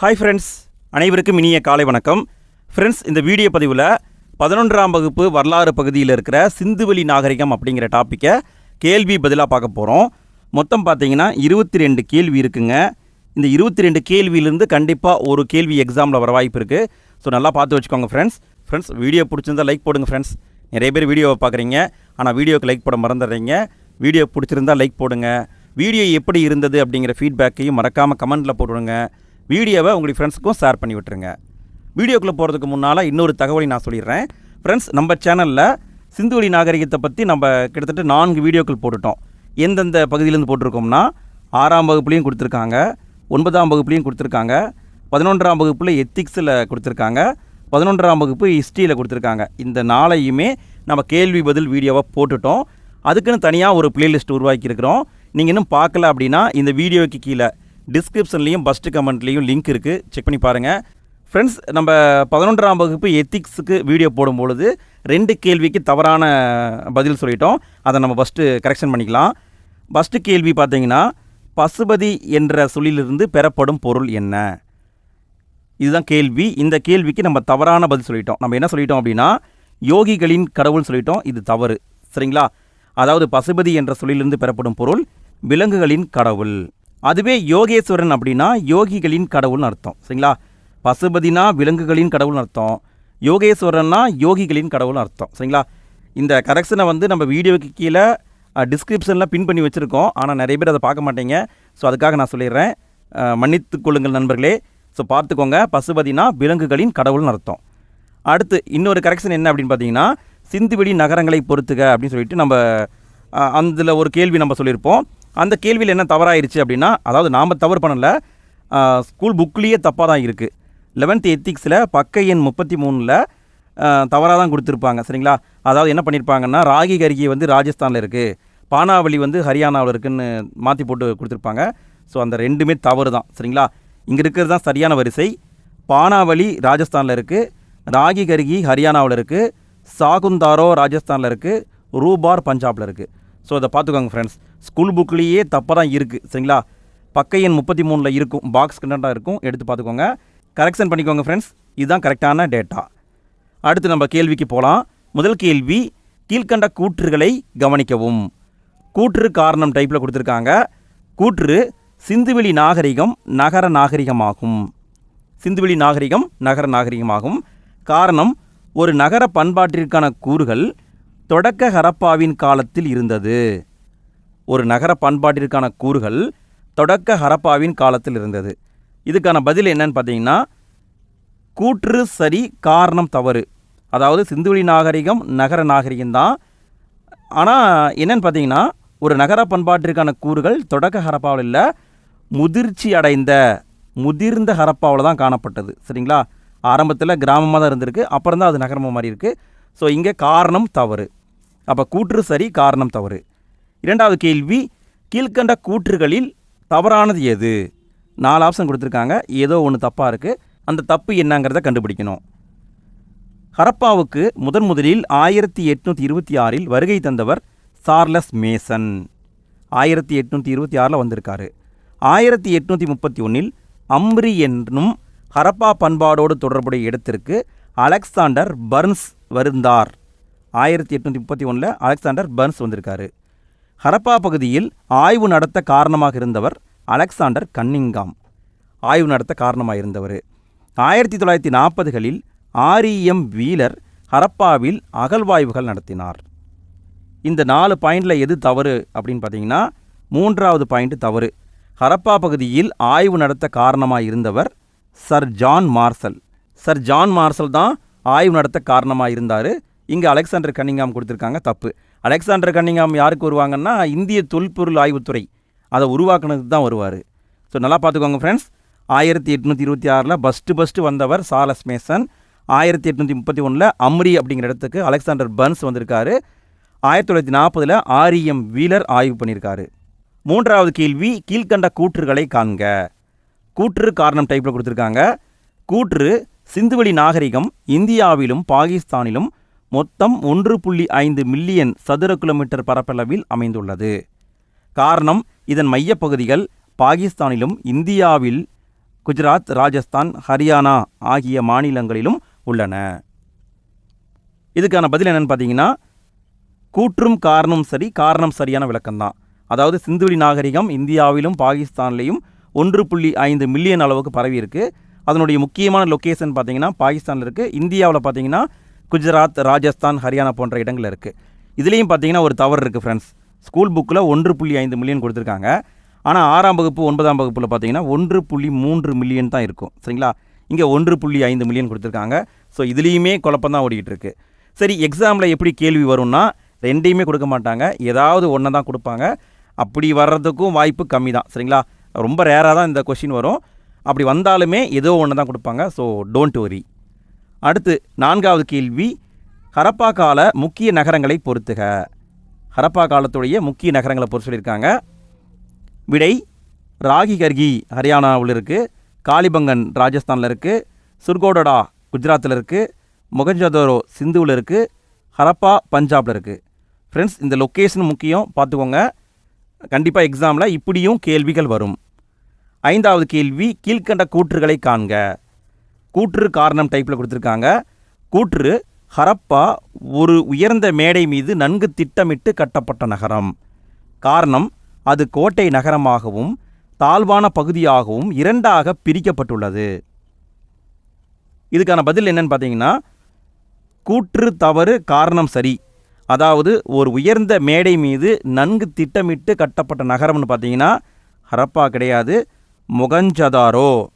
Hi friends அனைவருக்கும் இனிய காலை வணக்கம். ஃப்ரெண்ட்ஸ் இந்த வீடியோ பதிவில் பதினொன்றாம் வகுப்பு வரலாறு பகுதியில் இருக்கிற சிந்துவெளி நாகரிகம் அப்படிங்கிற டாப்பிக்கை கேள்வி பதிலாக பார்க்க போகிறோம் மொத்தம் பார்த்தீங்கன்னா இருபத்தி ரெண்டு கேள்வி இருக்குங்க. இந்த இருபத்தி ரெண்டு கேள்வியிலேருந்து கண்டிப்பாக ஒரு கேள்வி எக்ஸாமில் வர வாய்ப்பு இருக்குது ஸோ நல்லா பார்த்து வச்சுக்கோங்க ஃப்ரெண்ட்ஸ் ஃப்ரெண்ட்ஸ் வீடியோ பிடிச்சிருந்தா லைக் போடுங்க ஃப்ரெண்ட்ஸ் நிறைய பேர் வீடியோவை பார்க்குறீங்க. ஆனால் வீடியோக்கு லைக் போட மறந்துடுறீங்க. வீடியோ பிடிச்சிருந்தா லைக் போடுங்க. வீடியோ எப்படி இருந்தது அப்படிங்கிற ஃபீட்பேக்கையும் மறக்காமல் கமெண்ட்டில் போட்டுடுங்க வீடியோவை உங்களுடைய ஃப்ரெண்ட்ஸுக்கும் ஷேர் பண்ணி விட்டுருங்க. வீடியோக்குள்ளே போகிறதுக்கு முன்னால் இன்னொரு தகவலை நான் சொல்லிடுறேன். ஃப்ரெண்ட்ஸ் நம்ம சேனலில் சிந்துவெளி நாகரிகத்தை பற்றி நம்ம கிட்டத்தட்ட நான்கு வீடியோக்கள் போட்டுட்டோம். எந்தெந்த பகுதியிலேருந்து போட்டிருக்கோம்னா ஆறாம் வகுப்புலேயும் கொடுத்துருக்காங்க ஒன்பதாம் வகுப்புலேயும் கொடுத்துருக்காங்க பதினொன்றாம் வகுப்பில் எத்திக்ஸில் கொடுத்துருக்காங்க பதினொன்றாம் வகுப்பு ஹிஸ்ட்ரியில் கொடுத்துருக்காங்க. இந்த நாளையுமே நம்ம கேள்வி பதில் வீடியோவை போட்டுட்டோம். அதுக்குன்னு தனியாக ஒரு பிளேலிஸ்ட் உருவாக்கியிருக்கிறோம். நீங்கள் இன்னும் பார்க்கல அப்படின்னா இந்த வீடியோவுக்கு கீழே டிஸ்கிரிப்ஷன்லேயும் ஃபஸ்ட்டு கமெண்ட்லேயும் லிங்க் இருக்குது செக் பண்ணி பாருங்கள் ஃப்ரெண்ட்ஸ் நம்ம பதினொன்றாம் வகுப்பு எத்திக்ஸுக்கு வீடியோ போடும்பொழுது ரெண்டு கேள்விக்கு தவறான பதில் சொல்லிட்டோம். அதை நம்ம ஃபஸ்ட்டு கரெக்ஷன் பண்ணிக்கலாம். ஃபஸ்ட்டு கேள்வி பார்த்தீங்கன்னா பசுபதி என்ற சொல்லிலிருந்து பெறப்படும் பொருள் என்ன? இதுதான் கேள்வி. இந்த கேள்விக்கு நம்ம தவறான பதில் சொல்லிட்டோம். நம்ம என்ன சொல்லிட்டோம் அப்படின்னா யோகிகளின் கடவுள் சொல்லிட்டோம். இது தவறு. சரிங்களா? அதாவது பசுபதி என்ற சொல்லிலிருந்து பெறப்படும் பொருள் விலங்குகளின் கடவுள். அதுவே யோகேஸ்வரன் அப்படின்னா யோகிகளின் கடவுள்னு அர்த்தம். சரிங்களா? பசுபதினா விலங்குகளின் கடவுள்னு அர்த்தம். யோகேஸ்வரன்னா யோகிகளின் கடவுள்னு அர்த்தம். சரிங்களா? இந்த கரெக்ஷனை வந்து நம்ம வீடியோக்கு கீழே டிஸ்கிரிப்ஷனில் பின் பண்ணி வச்சுருக்கோம். ஆனால் நிறைய பேர் அதை பார்க்க மாட்டீங்க. ஸோ அதுக்காக நான் சொல்லிடுறேன். மன்னித்து கொள்ளுங்கள் நண்பர்களே. ஸோ பார்த்துக்கோங்க. பசுபதினா விலங்குகளின் கடவுள்னு அர்த்தம். அடுத்து இன்னொரு கரெக்ஷன் என்ன அப்படின்னு பார்த்தீங்கன்னா சிந்துவெளி நகரங்களை பொறுத்துக அப்படின்னு சொல்லிட்டு நம்ம அதில் ஒரு கேள்வி நம்ம சொல்லியிருப்போம். அந்த கேள்வியில் என்ன தவறாயிருச்சு அப்படின்னா அதாவது நாம் தவறு பண்ணலை ஸ்கூல் புக்லேயே தப்பாக தான் இருக்குது லெவன்த் எத்திக்ஸில் பக்க எண் முப்பத்தி மூணில் தவறாக தான் கொடுத்துருப்பாங்க சரிங்களா? அதாவது என்ன பண்ணியிருப்பாங்கன்னா ராகி கருகி வந்து ராஜஸ்தானில் இருக்குது பானாவளி வந்து ஹரியானாவில் இருக்குதுன்னு மாற்றி போட்டு கொடுத்துருப்பாங்க. ஸோ அந்த ரெண்டுமே தவறு தான் சரிங்களா? இங்கே இருக்கிறது தான் சரியான வரிசை. பானாவளி ராஜஸ்தானில் இருக்குது ராகி கருகி ஹரியானாவில் இருக்குது சாகுந்தாரோ ராஜஸ்தானில் இருக்குது ரூபார் பஞ்சாபில் இருக்குது ஸோ அதை பார்த்துக்கோங்க ஃப்ரெண்ட்ஸ் ஸ்கூல் புக்லேயே தப்பாக தான் இருக்குது சரிங்களா? பக்க எண் முப்பத்தி மூணில் இருக்கும் பாக்ஸ் கண்டென்ட்டாக இருக்கும் எடுத்து பார்த்துக்கோங்க. கரெக்ஷன் பண்ணிக்கோங்க ஃப்ரெண்ட்ஸ் இதுதான் கரெக்டான டேட்டா அடுத்து நம்ம கேள்விக்கு போகலாம் முதல் கேள்வி கீழ்க்கண்ட கூற்றுகளை கவனிக்கவும். கூற்று காரணம் டைப்பில் கொடுத்துருக்காங்க. கூற்று சிந்துவெளி நாகரிகம் நகர நாகரிகமாகும். சிந்துவெளி நாகரிகம் நகர நாகரிகமாகும். காரணம் ஒரு நகர பண்பாட்டிற்கான கூறுகள் தொடக்க ஹரப்பாவின் காலத்தில் இருந்தது. ஒரு நகர பண்பாட்டிற்கான கூறுகள் தொடக்க ஹரப்பாவின் காலத்தில் இருந்தது. இதுக்கான பதில் என்னன்னு பார்த்தீங்கன்னா கூற்று சரி காரணம் தவறு. அதாவது சிந்துவெளி நாகரிகம் நகர நாகரிகம் தான். ஆனால் என்னன்னு பார்த்தீங்கன்னா ஒரு நகர பண்பாட்டிற்கான கூறுகள் தொடக்க ஹரப்பாவில் இல்லை முதிர்ச்சி அடைந்த முதிர்ந்த ஹரப்பாவில் தான் காணப்பட்டது. சரிங்களா? ஆரம்பத்தில் கிராமமாக தான் இருந்திருக்கு அப்புறம் தான் அது நகரமாக மாதிரி இருக்குது ஸோ இங்கே காரணம் தவறு. அப்போ கூற்று சரி காரணம் தவறு. இரண்டாவது கேள்வி கீழ்க்கண்ட கூற்றுகளில் தவறானது எது? நாலு ஆப்ஷன் கொடுத்துருக்காங்க. ஏதோ ஒன்று தப்பாக இருக்குது அந்த தப்பு என்னங்கிறத கண்டுபிடிக்கணும். ஹரப்பாவுக்கு முதன் முதலில் ஆயிரத்தி எட்நூற்றி இருபத்தி ஆறில் வருகை தந்தவர் சார்லஸ் மேசன். ஆயிரத்தி எட்நூற்றி இருபத்தி ஆறில் வந்திருக்காரு. ஆயிரத்தி எட்நூற்றி முப்பத்தி ஒன்றில் அம்ரி என்னும் ஹரப்பா பண்பாடோடு தொடர்புடைய இடத்திற்கு அலெக்சாண்டர் பர்ன்ஸ் வருந்தார். ஆயிரத்தி எட்நூற்றி முப்பத்தி ஒன்றில் அலெக்சாண்டர் பர்ன்ஸ் வந்திருக்காரு. ஹரப்பா பகுதியில் ஆய்வு நடத்த காரணமாக இருந்தவர் அலெக்சாண்டர் கன்னிங்காம். ஆய்வு நடத்த காரணமாக இருந்தவர். ஆயிரத்தி தொள்ளாயிரத்தி நாற்பதுகளில் ஆர்இஎம் வீலர் ஹரப்பாவில் அகழ்வாய்வுகள் நடத்தினார். இந்த நாலு பாயிண்டில் எது தவறு அப்படின்னு பார்த்தீங்கன்னா மூன்றாவது பாயிண்ட் தவறு. ஹரப்பா பகுதியில் ஆய்வு நடத்த காரணமாக இருந்தவர் sir John Marshall. Sir John Marshall தான் ஆய்வு நடத்த காரணமாக இருந்தார் இங்கே அலெக்சாண்டர் கன்னிங்காம் கொடுத்துருக்காங்க தப்பு. அலெக்சாண்டர் கன்னிங்காம் யாருக்கு வருவாங்கன்னா இந்திய தொல்பொருள் ஆய்வுத்துறை. அதை உருவாக்குனதுக்கு தான் வருவார். ஸோ நல்லா பார்த்துக்கோங்க ஃப்ரெண்ட்ஸ் ஆயிரத்தி எட்நூற்றி இருபத்தி ஆறில் ஃபஸ்ட்டு ஃபஸ்ட்டு வந்தவர் சார்லஸ் மேசன். ஆயிரத்தி எட்நூற்றி முப்பத்தி ஒன்றில் அம்ரி அப்படிங்கிற இடத்துக்கு அலெக்சாண்டர் பர்ன்ஸ் வந்திருக்காரு. ஆயிரத்தி தொள்ளாயிரத்தி நாற்பதில் ஆரியம் வீலர் ஆய்வு பண்ணியிருக்காரு மூன்றாவது கேள்வி கீழ்கண்ட கூற்றுகளை காண்க. கூற்று காரணம் டைப்பில் கொடுத்துருக்காங்க. கூற்று சிந்துவெளி நாகரிகம் இந்தியாவிலும் பாகிஸ்தானிலும் மொத்தம் ஒன்று புள்ளி ஐந்து மில்லியன் சதுர கிலோமீட்டர் பரப்பளவில் அமைந்துள்ளது. காரணம் இதன் மையப்பகுதிகள் பாகிஸ்தானிலும் இந்தியாவில் குஜராத் ராஜஸ்தான் ஹரியானா ஆகிய மாநிலங்களிலும் உள்ளன. இதுக்கான பதில் என்னென்னு பார்த்தீங்கன்னா கூற்றும் காரணம் சரி காரணம் சரியான விளக்கம்தான். அதாவது சிந்துவெளி நாகரிகம் இந்தியாவிலும் பாகிஸ்தான்லேயும் ஒன்று புள்ளி ஐந்து மில்லியன் அளவுக்கு பரவி அதனுடைய முக்கியமான லொக்கேஷன் பார்த்தீங்கன்னா பாகிஸ்தானில் இருக்குது இந்தியாவில் பார்த்தீங்கன்னா குஜராத் ராஜஸ்தான் ஹரியானா போன்ற இடங்கள் இருக்குது இதுலேயும் பார்த்தீங்கன்னா ஒரு தவறு இருக்குது ஃப்ரெண்ட்ஸ் ஸ்கூல் புக்கில் ஒன்று புள்ளி ஐந்து மில்லியன் கொடுத்துருக்காங்க. ஆனால் ஆறாம் வகுப்பு ஒன்பதாம் வகுப்பில் பார்த்தீங்கன்னா ஒன்று புள்ளி மூன்று மில்லியன் தான் இருக்கும். சரிங்களா? இங்கே ஒன்று புள்ளி ஐந்து மில்லியன் கொடுத்துருக்காங்க. ஸோ இதுலேயுமே குழப்பம் தான் ஓடிக்கிட்டு இருக்குது சரி எக்ஸாமில் எப்படி கேள்வி வரும்னா ரெண்டையுமே கொடுக்க மாட்டாங்க. ஏதாவது ஒன்று தான் கொடுப்பாங்க. அப்படி வர்றதுக்கும் வாய்ப்பு கம்மி தான் சரிங்களா? ரொம்ப ரேராக தான் இந்த கொஷின் வரும். அப்படி வந்தாலுமே ஏதோ ஒன்று தான் கொடுப்பாங்க. ஸோ டோன்ட் வரி அடுத்து நான்காவது கேள்வி. ஹரப்பா கால முக்கிய நகரங்களை பொறுத்துக. ஹரப்பா காலத்துடைய முக்கிய நகரங்களை பொறுத்து சொல்லியிருக்காங்க. விடை ராகி கர்கி ஹரியானாவில் இருக்குது காளிபங்கன் ராஜஸ்தானில் இருக்குது சுர்கோடடா குஜராத்தில் இருக்குது மொகஞ்சதோரோ சிந்துவில் இருக்குது ஹரப்பா பஞ்சாபில் இருக்குது ஃப்ரெண்ட்ஸ் இந்த லொக்கேஷன் முக்கியம். பார்த்துக்கோங்க. கண்டிப்பாக எக்ஸாமில் இப்படியும் கேள்விகள் வரும். ஐந்தாவது கேள்வி கீழ்க்கண்ட கூற்றுகளை காண்க. கூற்று காரணம் டைப்பில் கொடுத்துருக்காங்க. கூற்று ஹரப்பா ஒரு உயர்ந்த மேடை மீது நன்கு திட்டமிட்டு கட்டப்பட்ட நகரம். காரணம் அது கோட்டை நகரமாகவும் தாழ்வான பகுதியாகவும் இரண்டாக பிரிக்கப்பட்டுள்ளது. இதுக்கான பதில் என்னன்னு பார்த்தீங்கன்னா கூற்று தவறு காரணம் சரி. அதாவது ஒரு உயர்ந்த மேடை மீது நன்கு திட்டமிட்டு கட்டப்பட்ட நகரம்னு பார்த்தீங்கன்னா ஹரப்பா கிடையாது. மொகஞ்சதாரோ?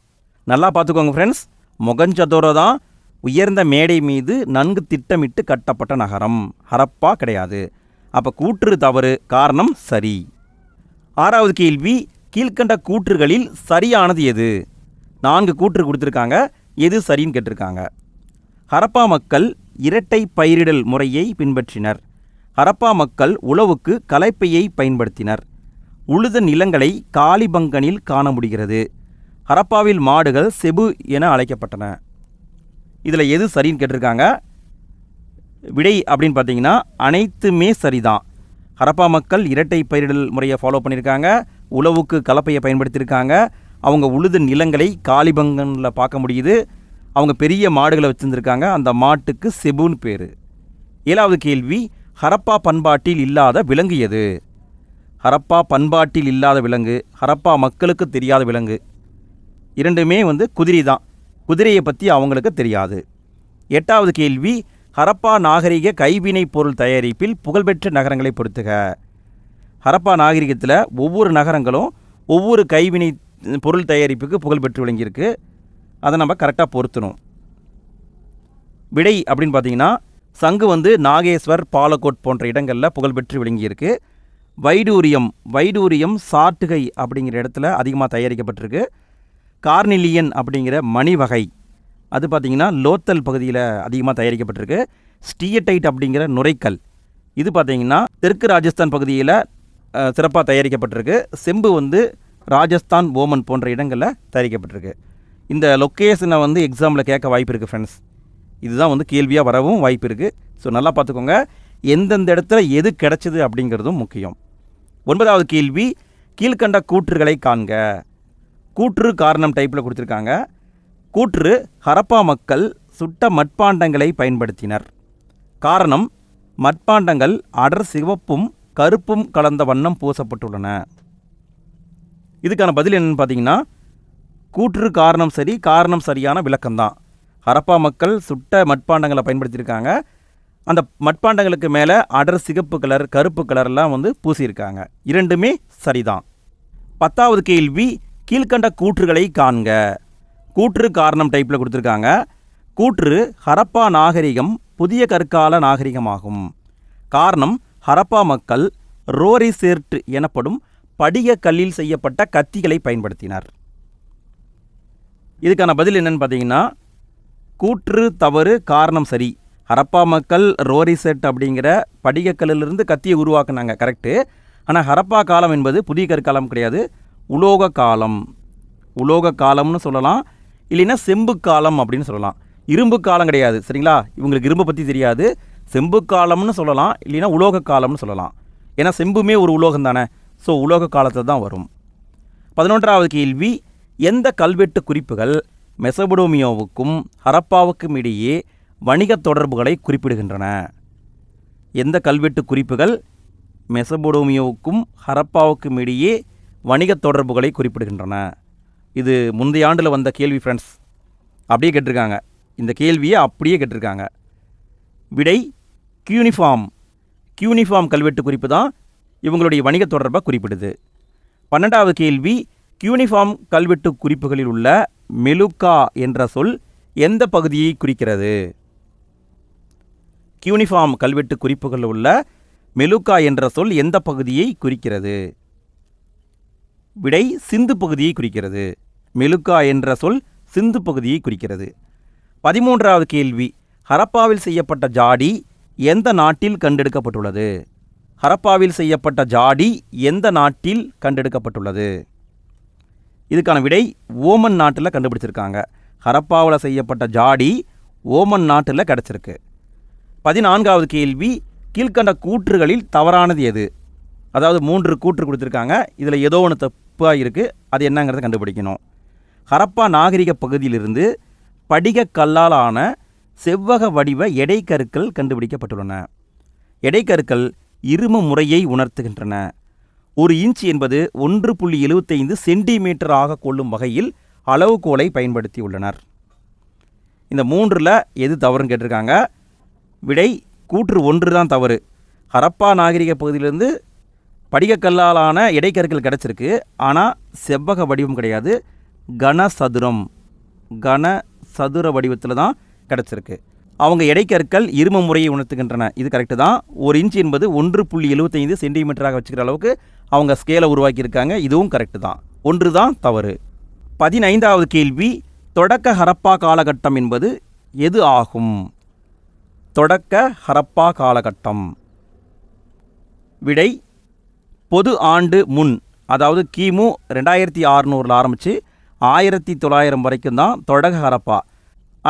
நல்லா பார்த்துக்கோங்க ஃப்ரெண்ட்ஸ் மொகஞ்சதாரோ தான் உயர்ந்த மேடை மீது நன்கு திட்டமிட்டு கட்டப்பட்ட நகரம். ஹரப்பா கிடையாது. அப்போ கூற்று தவறு காரணம் சரி. ஆறாவது கேள்வி கீழ்க்கண்ட கூற்றுகளில் சரியானது எது? நான்கு கூற்று கொடுத்துருக்காங்க. எது சரின்னு கேட்டிருக்காங்க. ஹரப்பா மக்கள் இரட்டை பயிரிடல் முறையை பின்பற்றினர். ஹரப்பா மக்கள் உழவுக்கு கலைப்பையை பயன்படுத்தினர். உழுத நிலங்களை காலிபங்கனில் காண முடிகிறது. ஹரப்பாவில் மாடுகள் செபு என அழைக்கப்பட்டன. இதில் எது சரின்னு கேட்டிருக்காங்க? விடை அப்படின்னு பார்த்தீங்கன்னா அனைத்துமே சரிதான். ஹரப்பா மக்கள் இரட்டை பயிரிடல் முறையை ஃபாலோ பண்ணியிருக்காங்க. உழவுக்கு கலப்பையை பயன்படுத்தியிருக்காங்க. அவங்க உழுத நிலங்களை காலிபங்கனில் பார்க்க முடியுது. அவங்க பெரிய மாடுகளை வச்சுருந்துருக்காங்க. அந்த மாட்டுக்கு செபுன்னு பேர். ஏழாவது கேள்வி ஹரப்பா பண்பாட்டில் இல்லாத விலங்கு எது? ஹரப்பா பண்பாட்டில் இல்லாத விலங்கு ஹரப்பா மக்களுக்கு தெரியாத விலங்கு. இரண்டுமே வந்து குதிரை தான். குதிரையை பற்றி அவங்களுக்கு தெரியாது. எட்டாவது கேள்வி ஹரப்பா நாகரிக கைவினை பொருள் தயாரிப்பில் புகழ்பெற்ற நகரங்களை பொறுத்துக. ஹரப்பா நாகரிகத்தில் ஒவ்வொரு நகரங்களும் ஒவ்வொரு கைவினை பொருள் தயாரிப்புக்கு புகழ்பெற்று விளங்கியிருக்கு. அதை நம்ம கரெக்டாக பொருத்தணும். விடை அப்படின்னு பார்த்தீங்கன்னா சங்கு வந்து நாகேஸ்வர் பாலக்கோட் போன்ற இடங்களில் புகழ்பெற்று விளங்கியிருக்கு. வைடூரியம் வைடூரியம் சாட்டுகை அப்படிங்கிற இடத்துல அதிகமாக தயாரிக்கப்பட்டிருக்கு. கார்னிலியன் அப்படிங்கிற மணி வகை. அது பார்த்திங்கன்னா லோத்தல் பகுதியில் அதிகமாக தயாரிக்கப்பட்டிருக்கு. ஸ்டியடைட் அப்படிங்கிற நுரைக்கல். இது பார்த்திங்கன்னா தெற்கு ராஜஸ்தான் பகுதியில் சிறப்பாக தயாரிக்கப்பட்டிருக்கு. செம்பு வந்து ராஜஸ்தான் ஓமன் போன்ற இடங்களில் தயாரிக்கப்பட்டிருக்கு. இந்த லொக்கேஷனை வந்து எக்ஸாமில் கேட்க வாய்ப்பு இருக்குது ஃப்ரெண்ட்ஸ் இதுதான் வந்து கேள்வியாக வரவும் வாய்ப்பு இருக்குது ஸோ நல்லா பார்த்துக்கோங்க எந்தெந்த இடத்துல எது கிடச்சிது அப்படிங்கிறதும் முக்கியம். ஒன்பதாவது கேள்வி கீழ்கண்ட கூற்றுகளை காண்க. கூற்று காரணம் டைப்பில் கொடுத்துருக்காங்க. கூற்று ஹரப்பா மக்கள் சுட்ட மட்பாண்டங்களை பயன்படுத்தினர். காரணம் மட்பாண்டங்கள் அடர் சிவப்பும் கருப்பும் கலந்த வண்ணம் பூசப்பட்டுள்ளன. இதுக்கான பதில் என்னன்னு பார்த்தீங்கன்னா கூற்று காரணம் சரி காரணம் சரியான விளக்கம்தான். ஹரப்பா மக்கள் சுட்ட மட்பாண்டங்களை பயன்படுத்தியிருக்காங்க. அந்த மட்பாண்டங்களுக்கு மேலே அடர் சிகப்பு கலர் கருப்பு கலர்லாம் வந்து பூசியிருக்காங்க. இரண்டுமே சரிதான். பத்தாவது கேள்வி கீழ்கண்ட கூற்றுகளை காண்க. கூற்று காரணம் டைப்பில் கொடுத்துருக்காங்க. கூற்று ஹரப்பா நாகரிகம் புதிய கற்கால நாகரிகமாகும். காரணம் ஹரப்பா மக்கள் ரோரி சேர்ட் எனப்படும் படிக கல்லில் செய்யப்பட்ட கத்திகளை பயன்படுத்தினர். இதுக்கான பதில் என்னன்னு பார்த்தீங்கன்னா கூற்று தவறு காரணம் சரி. ஹரப்பா மக்கள் ரோரி செட் அப்படிங்கிற படிகக்கல்லிருந்து கத்தியை உருவாக்குனாங்க கரெக்டு ஆனால் ஹரப்பா காலம் என்பது புதிய கற்காலம் கிடையாது. உலோக காலம். உலோக காலம்னு சொல்லலாம். இல்லைன்னா செம்பு காலம் அப்படின்னு சொல்லலாம். இரும்பு காலம் கிடையாது சரிங்களா? இவங்களுக்கு இரும்பை பற்றி தெரியாது. செம்பு காலம்னு சொல்லலாம் இல்லைன்னா உலோக காலம்னு சொல்லலாம். ஏன்னா செம்புமே ஒரு உலோகம் தானே. ஸோ உலோக காலத்தில் தான் வரும். பதினொன்றாவது கேள்வி எந்த கல்வெட்டு குறிப்புகள் மெசபடோமியாவுக்கும் ஹரப்பாவுக்கும் இடையே வணிகத் தொடர்புகளை குறிப்பிடுகின்றன. எந்த கல்வெட்டு குறிப்புகள் மெசபோடோமியோவுக்கும் ஹரப்பாவுக்கும் இடையே வணிகத் தொடர்புகளை குறிப்பிடுகின்றன. இது முந்தைய ஆண்டில் வந்த கேள்வி ஃப்ரெண்ட்ஸ் அப்படியே கேட்டிருக்காங்க. இந்த கேள்வியை அப்படியே கேட்டிருக்காங்க. விடை கியூனிஃபார்ம் கியூனிஃபார்ம் கல்வெட்டு குறிப்பு தான் இவங்களுடைய வணிகத் தொடர்பை குறிப்பிடுது. பன்னெண்டாவது கேள்வி கியூனிஃபார்ம் கல்வெட்டு குறிப்புகளில் உள்ள மெலுக்கா என்ற சொல் எந்த பகுதியை குறிக்கிறது? கியூனிஃபார்ம் கல்வெட்டு குறிப்புகள் உள்ள மெலுக்கா என்ற சொல் எந்த பகுதியை குறிக்கிறது? விடை சிந்து பகுதியை குறிக்கிறது. மெலுக்கா என்ற சொல் சிந்து பகுதியை குறிக்கிறது. பதிமூன்றாவது கேள்வி. ஹரப்பாவில் செய்யப்பட்ட ஜாடி எந்த நாட்டில் கண்டெடுக்கப்பட்டுள்ளது? ஹரப்பாவில் செய்யப்பட்ட ஜாடி எந்த நாட்டில் கண்டெடுக்கப்பட்டுள்ளது? இதுக்கான விடை ஓமன் நாட்டில் கண்டுபிடிச்சிருக்காங்க. ஹரப்பாவில் செய்யப்பட்ட ஜாடி ஓமன் நாட்டில் கிடச்சிருக்கு. பதினான்காவது கேள்வி கீழ்க்கண்ட கூற்றுகளில் தவறானது எது? அதாவது மூன்று கூற்று கொடுத்துருக்காங்க. இதில் ஏதோ ஒன்று தப்பாக இருக்குது அது என்னங்கிறத கண்டுபிடிக்கணும். ஹரப்பா நாகரிக பகுதியிலிருந்து படிகக் கல்லால் ஆன செவ்வக வடிவ எடைக்கருக்கள் கண்டுபிடிக்கப்பட்டுள்ளன. எடைக்கருக்கள் இரும முறையை உணர்த்துகின்றன. ஒரு இன்ச் என்பது ஒன்று புள்ளி எழுபத்தைந்து சென்டிமீட்டர் ஆக கொள்ளும் வகையில் அளவுகோலை பயன்படுத்தியுள்ளனர். இந்த மூன்றில் எது தவறுன்னு கேட்டிருக்காங்க. விடை கூற்று ஒன்று தான் தவறு. ஹரப்பா நாகரிக பகுதியிலிருந்து படிகக்கல்லாலான இடைக்கற்கள் கிடச்சிருக்கு. ஆனால் செவ்வக வடிவம் கிடையாது. கனசதுரம் கன சதுர வடிவத்தில் தான் கிடச்சிருக்கு. அவங்க இடைக்கற்கள் இரும முறையை உணர்த்துகின்றன. இது கரெக்டு தான். ஒரு இன்ச் என்பது ஒன்று புள்ளி எழுபத்தைந்து சென்டிமீட்டராக வச்சுக்கிற அளவுக்கு அவங்க ஸ்கேலை உருவாக்கியிருக்காங்க. இதுவும் கரெக்டு தான். ஒன்று தான் தவறு. பதினைந்தாவது கேள்வி தொடக்க ஹரப்பா காலகட்டம் என்பது எது ஆகும்? தொடக்க ஹரப்பா காலகட்டம். விடை பொது ஆண்டு முன் அதாவது கிமு ரெண்டாயிரத்தி ஆறுநூறில் ஆரம்பித்து ஆயிரத்தி தொள்ளாயிரம் வரைக்கும் தான் தொடக ஹரப்பா.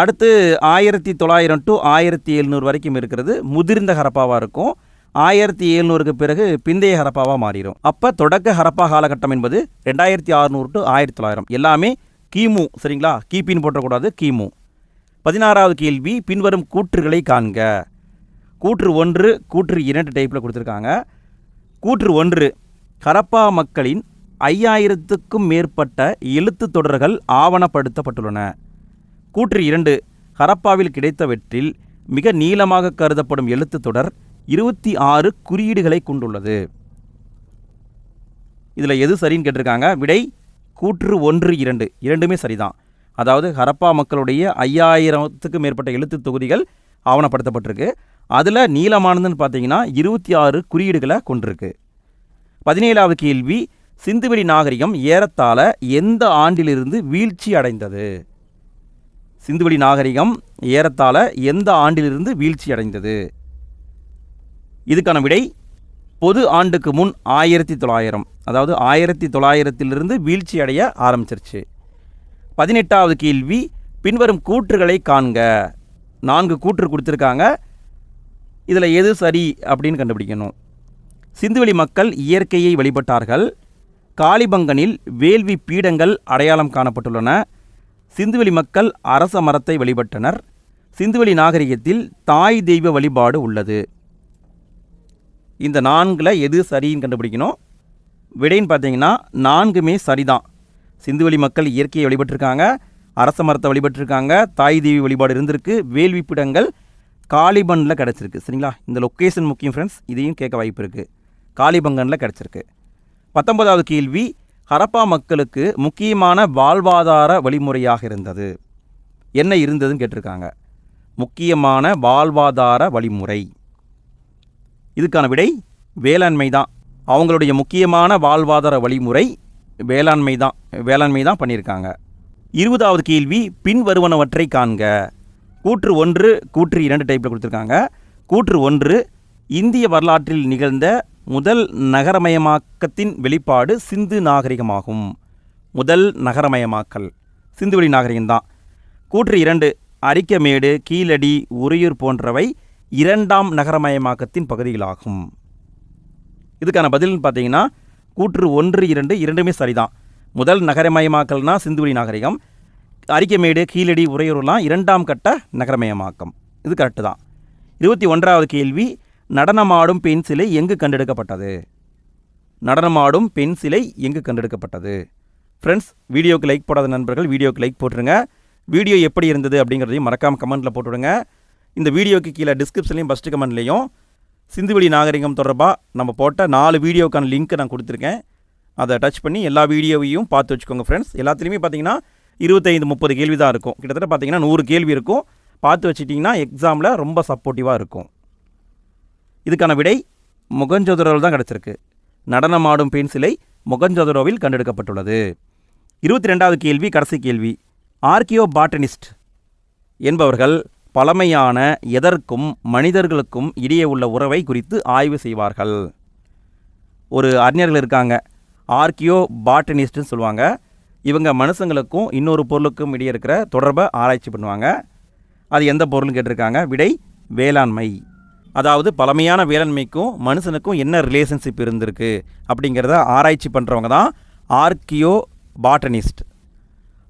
அடுத்து ஆயிரத்தி தொள்ளாயிரம் டு ஆயிரத்தி எழுநூறு வரைக்கும் இருக்கிறது முதிர்ந்த ஹரப்பாவாக இருக்கும். ஆயிரத்தி எழுநூறுக்கு பிறகு பிந்தைய ஹரப்பாவாக மாறிடும். அப்போ தொடக்க ஹரப்பா காலகட்டம் என்பது ரெண்டாயிரத்தி ஆறுநூறு டு ஆயிரத்தி தொள்ளாயிரம். எல்லாமே கிமு சரிங்களா? கிபின்னு போட்டக்கூடாது கிமு. பதினாறாவது கேள்வி பின்வரும் கூற்றுகளை காண்க. கூற்று ஒன்று கூற்று இரண்டு டைப்பில் கொடுத்துருக்காங்க. கூற்று ஒன்று ஹரப்பா மக்களின் ஐயாயிரத்துக்கும் மேற்பட்ட எழுத்துத் தொடர்கள் ஆவணப்படுத்தப்பட்டுள்ளன. கூற்று இரண்டு ஹரப்பாவில் கிடைத்தவற்றில் மிக நீளமாக கருதப்படும் எழுத்துத் தொடர் இருபத்தி ஆறு குறியீடுகளை கொண்டுள்ளது. இதில் எது சரின்னு கேட்டிருக்காங்க? விடை கூற்று ஒன்று இரண்டு. இரண்டுமே சரிதான். அதாவது ஹரப்பா மக்களுடைய ஐயாயிரத்துக்கு மேற்பட்ட எழுத்து தொகுதிகள் ஆவணப்படுத்தப்பட்டிருக்கு. அதில் நீளமானதுன்னு பார்த்தீங்கன்னா இருபத்தி ஆறு குறியீடுகளை கொண்டிருக்கு. பதினேழாவது கேள்வி சிந்துவெளி நாகரிகம் ஏறத்தாழ எந்த ஆண்டிலிருந்து வீழ்ச்சி அடைந்தது? சிந்துவெளி நாகரிகம் ஏறத்தாழ எந்த ஆண்டிலிருந்து வீழ்ச்சி அடைந்தது? இதுக்கான விடை பொது ஆண்டுக்கு முன் ஆயிரத்தி தொள்ளாயிரம் அதாவது ஆயிரத்தி தொள்ளாயிரத்திலிருந்து வீழ்ச்சி அடைய ஆரம்பிச்சிருச்சு. பதினெட்டாவது கேள்வி பின்வரும் கூற்றுகளை காண்க. நான்கு கூற்று கொடுத்துருக்காங்க. இதில் எது சரி அப்படின்னு கண்டுபிடிக்கணும். சிந்துவெளி மக்கள் இயற்கையை வழிபட்டார்கள். காளிபங்கனில் வேள்வி பீடங்கள் அடையாளம் காணப்பட்டுள்ளன. சிந்துவெளி மக்கள் அரச மரத்தை வழிபட்டனர். சிந்துவெளி நாகரிகத்தில் தாய் தெய்வ வழிபாடு உள்ளது. இந்த நான்கில் எது சரின்னு கண்டுபிடிக்கணும். விடைன்னு பார்த்தீங்கன்னா நான்குமே சரிதான். சிந்துவெளி மக்கள் இயற்கையை வழிபட்டிருக்காங்க அரச மரத்தை வழிபட்டிருக்காங்க தாய் தேவி வழிபாடு இருந்திருக்கு வேள்வி காளிபனில் கிடச்சிருக்கு. சரிங்களா? இந்த லொக்கேஷன் முக்கியம் ஃப்ரெண்ட்ஸ் இதையும் கேட்க வாய்ப்பு இருக்குது காளிபங்கனில் கிடச்சிருக்கு. பத்தொன்பதாவது கேள்வி ஹரப்பா மக்களுக்கு முக்கியமான வாழ்வாதார வழிமுறையாக இருந்தது. என்ன இருந்ததுன்னு கேட்டிருக்காங்க. முக்கியமான வாழ்வாதார வழிமுறை. இதுக்கான விடை வேளாண்மை தான். அவங்களுடைய முக்கியமான வாழ்வாதார வழிமுறை வேளாண்மை தான் வேளாண்மை தான் பண்ணியிருக்காங்க. இருபதாவது கேள்வி பின் வருவனவற்றை காண்க. கூற்று ஒன்று கூற்று இரண்டு டைப்பில் கொடுத்துருக்காங்க. கூற்று ஒன்று இந்திய வரலாற்றில் நிகழ்ந்த முதல் நகரமயமாக்கத்தின் வெளிப்பாடு சிந்து நாகரிகமாகும். முதல் நகரமயமாக்கல் சிந்துவெளி நாகரிகம்தான் கூற்று இரண்டு அரிக்கமேடு கீழடி உறையூர் போன்றவை இரண்டாம் நகரமயமாக்கத்தின் பகுதிகளாகும். இதுக்கான பதில்னு பார்த்தீங்கன்னா கூற்று ஒன்று இரண்டு இரண்டுமே சரிதான். முதல் நகரமயமாக்கல்னா சிந்துவெளி நாகரிகம். அரிக்கமேடு கீழடி உறையூர்லாம் இரண்டாம் கட்ட நகரமயமாக்கம். இது கரெக்டு தான். இருபத்தி ஒன்றாவது கேள்வி நடனமாடும் பெண் சிலை எங்கு கண்டெடுக்கப்பட்டது? நடனமாடும் பெண் சிலை எங்கு கண்டெடுக்கப்பட்டது? ஃப்ரெண்ட்ஸ் வீடியோக்கு லைக் போடாத நண்பர்கள் வீடியோக்கு லைக் போட்டுருங்க. வீடியோ எப்படி இருந்தது அப்படிங்கிறதையும் மறக்காமல் கமெண்ட்டில் போட்டுவிடுங்க. இந்த வீடியோக்கு கீழே டிஸ்கிரிப்ஷன்லையும் ஃபஸ்ட்டு கமெண்ட்லேயும் சிந்துவெளி நாகரிகம் தொடர்பாக நம்ம போட்ட நாலு வீடியோக்கான லிங்க் நான் கொடுத்துருக்கேன். அதை டச் பண்ணி எல்லா வீடியோவையும் பார்த்து வச்சுக்கோங்க ஃப்ரெண்ட்ஸ் எல்லாத்துலேயுமே பார்த்தீங்கன்னா இருபத்தைந்து முப்பது கேள்வி தான் இருக்கும். கிட்டத்தட்ட பார்த்தீங்கன்னா நூறு கேள்வி இருக்கும். பார்த்து வச்சிட்டிங்கன்னா எக்ஸாமில் ரொம்ப சப்போர்ட்டிவாக இருக்கும். இதுக்கான விடை முகஞ்சதுரோவில் தான் கிடச்சிருக்கு. நடனமாடும் பெண் சிலை முகஞ்சதுரோவில் கண்டெடுக்கப்பட்டுள்ளது. இருபத்தி ரெண்டாவது கேள்வி கடைசி கேள்வி. ஆர்கியோ பாட்டனிஸ்ட் என்பவர்கள் பழமையான எதற்கும் மனிதர்களுக்கும் இடையே உள்ள உறவை குறித்து ஆய்வு செய்வார்கள். ஒரு அறிஞர்கள் இருக்காங்க. ஆர்கியோ பாட்டனிஸ்ட்னு சொல்லுவாங்க. இவங்க மனுஷங்களுக்கும் இன்னொரு பொருளுக்கும் இடையே இருக்கிற தொடர்பை ஆராய்ச்சி பண்ணுவாங்க. அது எந்த பொருள்னு கேட்டிருக்காங்க? விடை வேளாண்மை. அதாவது பழமையான வேளாண்மைக்கும் மனுஷனுக்கும் என்ன ரிலேஷன்ஷிப் இருந்திருக்கு அப்படிங்கிறத ஆராய்ச்சி பண்ணுறவங்க தான் ஆர்கியோ பாட்டனிஸ்ட்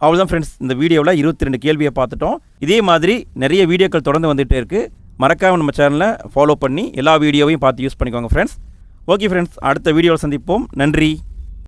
அவ்வளோதான் ஃப்ரெண்ட்ஸ் இந்த வீடியோவில் இருபத்தி ரெண்டு கேள்வியை பார்த்துட்டோம். இதே மாதிரி நிறைய வீடியோக்கள் தொடர்ந்து வந்துகிட்டே இருக்குது மறக்காமல் நம்ம சேனலை ஃபாலோ பண்ணி எல்லா வீடியோவையும் பார்த்து யூஸ் பண்ணிக்கோங்க ஃப்ரெண்ட்ஸ் ஓகே ஃப்ரெண்ட்ஸ் அடுத்த வீடியோவில் சந்திப்போம். நன்றி.